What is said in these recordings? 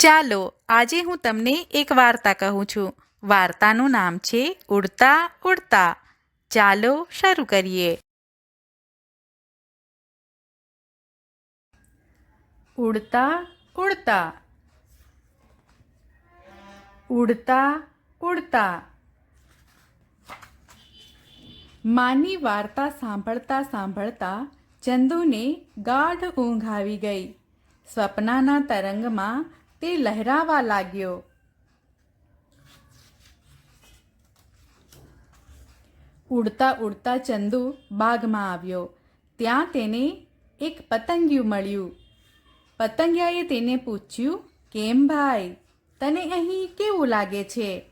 ચાલો, આજે હું તમને એક વાર્તા કહું છું. વાર્તાનું નામ છે ઉડતા ઉડતા. ચાલો, શરૂ કરીએ. ઉડતા ઉડતા. ઉડતા ઉડતા. માની વાર્તા સાંભળતા સાંભળતા ચંદુને ગાઢ ઊંઘ આવી ગઈ. સ્વપ્નાના તરંગમાં તે લહેરાવા લાગ્યો. ઉડતા ઉડતા ચંદુ બાગમાં આવ્યો. ત્યાં તેને એક પતંગિયું મળ્યું. પતંગિયાએ તેને પૂછ્યું, કેમ ભાઈ, તને અહીં કેવું લાગે છે?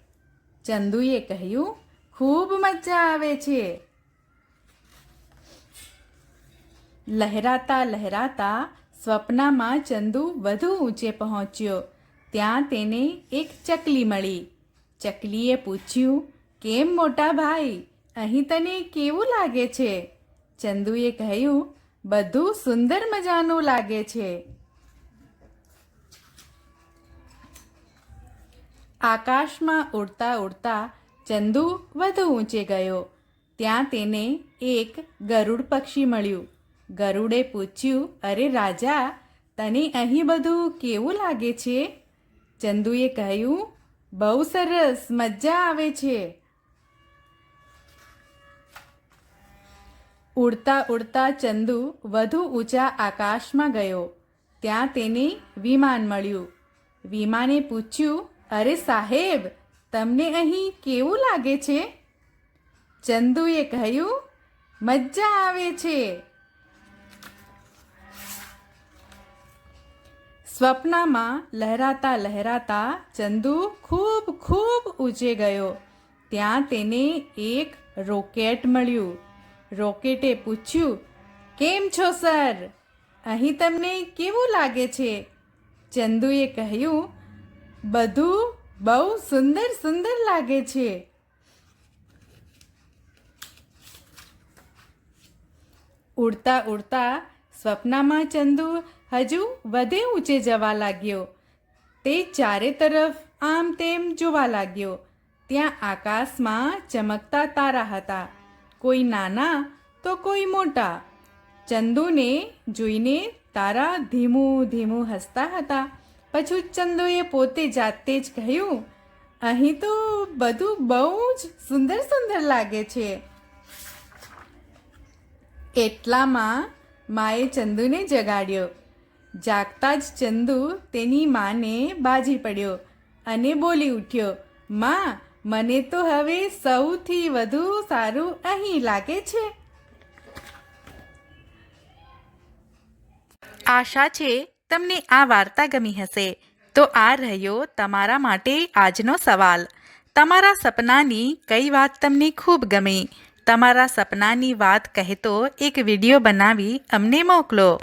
ચંદુએ કહ્યું, ખૂબ મજા આવે છે. લહેરાતા લહેરાતા સ્વપ્નમાં ચંદુ વધુ ઊંચે પહોંચ્યો. ત્યાં તેને એક ચકલી મળી. ચકલીએ પૂછ્યું, કેમ મોટા ભાઈ? અહીં તને કેવું લાગે છે? ચંદુએ કહ્યું, બધું સુંદર મજાનું લાગે છે. આકાશમાં ઉડતા ઉડતા ચંદુ વધુ ઊંચે ગયો. ત્યાં તેને એક ગરુડ પક્ષી મળ્યું. ગરુડે પૂછ્યું, અરે રાજા, તને અહીં બધું કેવું લાગે છે? ચંદુએ કહ્યું, બહુ સરસ, મજા આવે છે. ઉડતા ઉડતા ચંદુ વધુ ઊંચા આકાશમાં ગયો. ત્યાં તેને વિમાન મળ્યું. વિમાને પૂછ્યું, અરે સાહેબ, તમને અહીં કેવું લાગે છે? ચંદુએ કહ્યું, મજા આવે છે. સ્વપ્નમાં લહેરાતા લહેરાતા ચંદુ ખૂબ ખૂબ ઊંચે ગયો. ત્યાં તેને એક રોકેટ મળ્યું. રોકેટે પૂછ્યું, કેમ છો, સર? અહીં તમને કેવું લાગે છે? ચંદુએ કહ્યું, બધું બહુ સુંદર સુંદર લાગે છે. ઉડતા ઉડતા સ્વપ્નમાં ચંદુ હજુ વધે ઊંચે જવા લાગ્યો. તે ચારે તરફ આમ તેમ જોવા લાગ્યો. ત્યાં આકાશમાં ચમકતા તારા હતા. કોઈ નાના તો કોઈ મોટા. ચંદુને જોઈને તારા ધીમું ધીમું હસતા હતા. પછી ચંદુએ પોતે જાતે જ કહ્યું, અહીં તો બધું બહુ જ સુંદર સુંદર લાગે છે. એટલામાં માએ ચંદુને જગાડ્યો. જાગતા જ ચંદુ તેની માને બાજી પડ્યો અને બોલી ઉઠ્યો, માં, મને તો હવે સૌથી વધુ સારું અહીં લાગે છે. આશા છે તમને આ વાર્તા ગમી હશે. તો આ રહ્યો તમારા માટે આજનો સવાલ. તમારા સપનાની કઈ વાત તમને ખૂબ ગમી? તમારા સપનાની વાત કહેતો એક વીડિયો બનાવી અમને મોકલો.